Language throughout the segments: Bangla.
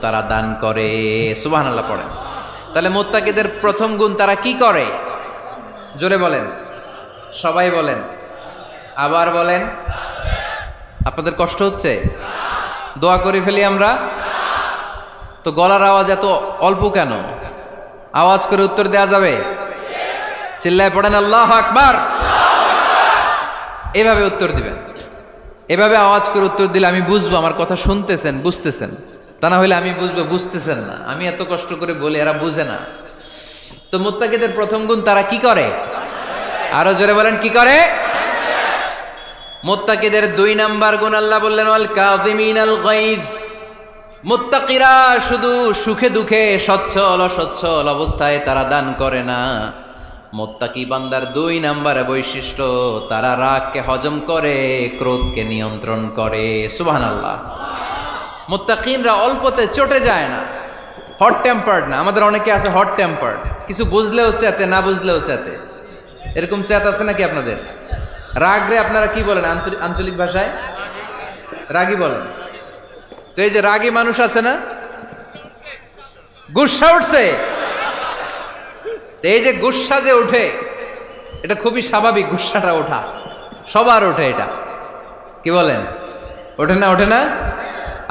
তারা দান করে। সুবহানাল্লাহ পড়েন। তাহলে মোত্তাকিদের প্রথম গুণ তারা কি করে? জোরে বলেন। সবাই বলেন। আবার বলেন। আপনাদের কষ্ট হচ্ছে? দোয়া করে ফেলি আমরা? তো গলার আওয়াজ এত অল্প কেন? আওয়াজ করে উত্তর দেওয়া যাবে? চিল্লায় পড়েন, আল্লাহ আকবার। এভাবে উত্তর দিবেন। এভাবে আওয়াজ করে উত্তর দিলে আমি বুঝব, আমার কথা শুনতেছেন, বুঝতেছেন। তা না হলে আমি বুঝব, বুঝতেছেন না। আমি এত কষ্ট করে বলি, এরা বুঝে না। তো মুত্তাকিদের প্রথম গুণ তারা কি করে? আরও জোরে বলেন, কি করে? মুত্তাকিদের দুই নাম্বার গুণ আল্লাহ বললেন, ওয়াল কাযিমিনাল গাইজ মুত্তাকিরা শুধু সুখে দুঃখে সচ্ছল অসচ্ছল অবস্থায় তারা দান করে না। মোত্তাকি বান্দার দুই নাম্বার বৈশিষ্ট্য, তারা রাগকে হজম করে, ক্রোধকে নিয়ন্ত্রণ করে। সুবাহান আল্লাহ মোত্তাকিনরা অল্পতে চটে যায় না। হট টেম্পার্ড না। আমাদের অনেকে আছে হট টেম্পার্ড কিছু বুঝলেও চেতে না বুঝলেও চেতে এরকম চেত আছে নাকি আপনাদের? রাগরে আপনারা কি বলেন আঞ্চলিক ভাষায়? রাগই বলেন। তো এই যে রাগী মানুষ আছে না? গুসা উঠছে। এই যে গুসা যে ওঠে এটা খুবই স্বাভাবিক গুসাটা ওঠা। সবার ওঠে এটা। কি বলেন? ওঠে না ওঠে না?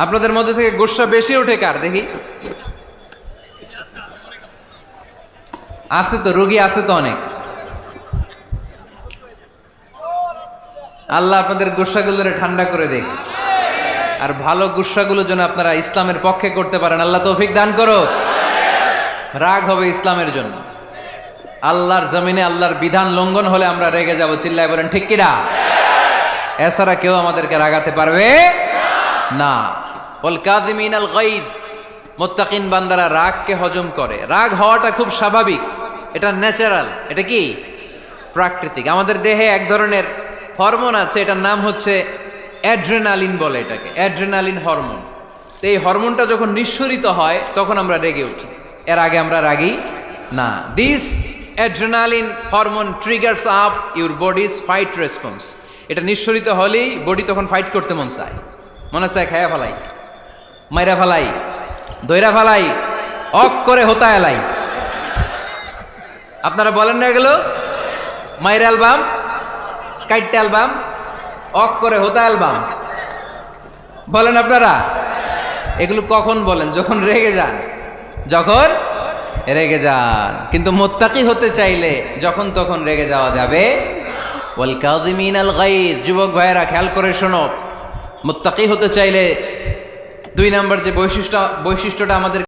আপনাদের মধ্যে থেকে গুসা বেশি ওঠে কার, দেখি? আছে তো, রোগী আছে তো অনেক। আল্লাহ আপনাদের গুসাগুলোরে ঠান্ডা করে দেখ আর ভালো গুসাগুলো যেন আপনারা ইসলামের পক্ষে করতে পারেন, আল্লাহ তৌফিক দান করো রাগ হবে ইসলামের জন্য। আল্লাহর জমিনে আল্লাহর বিধান লঙ্ঘন হলে আমরা রেগে যাব, চিল্লায় বলেন, ঠিক কিনা? এছাড়া কেউ আমাদেরকে রাগাতে পারবে না। বল কাদিমিন আল গাইদ মোত্তাকিন বান্দারা রাগকে হজম করে। রাগ হওয়াটা খুব স্বাভাবিক। এটা ন্যাচারাল। এটা কি? প্রাকৃতিক। আমাদের দেহে এক ধরনের হরমোন আছে, এটার নাম হচ্ছে অ্যাড্রেনালিন বলে এটাকে, অ্যাড্রেনালিন হরমোন। তো এই হরমোনটা যখন নিঃসরিত হয়, তখন আমরা রেগে উঠি। এর আগে আমরা রাগি না। This adrenaline hormone triggers up your bodies fight response এটা নিঃসরিত হলেই বডি তখন ফাইট করতে মন চায়। মনে চায়, খায়া ফেলাই। মাইরা ফালাই, দইরা ফালাই, অক করে হোতা এলাই। আপনারা বলেন না এগুলো? মাইরা অ্যালবাম, কাইটটা অ্যালবাম, অক করে হোতা অ্যালবাম। বলেন আপনারা? এগুলো কখন বলেন? যখন রেগে যান। যখন রেগে যান। কিন্তু মোত্তাকি হতে চাইলে যখন তখন রেগে যাওয়া যাবে। ওয়াল কাযিমিন আল গাইজ যুবক ভাইয়েরা, খেয়াল করে শোনো। মোত্তাকি হতে চাইলে দুই নাম্বার যে বৈশিষ্ট্য বৈশিষ্ট্যটা আমাদের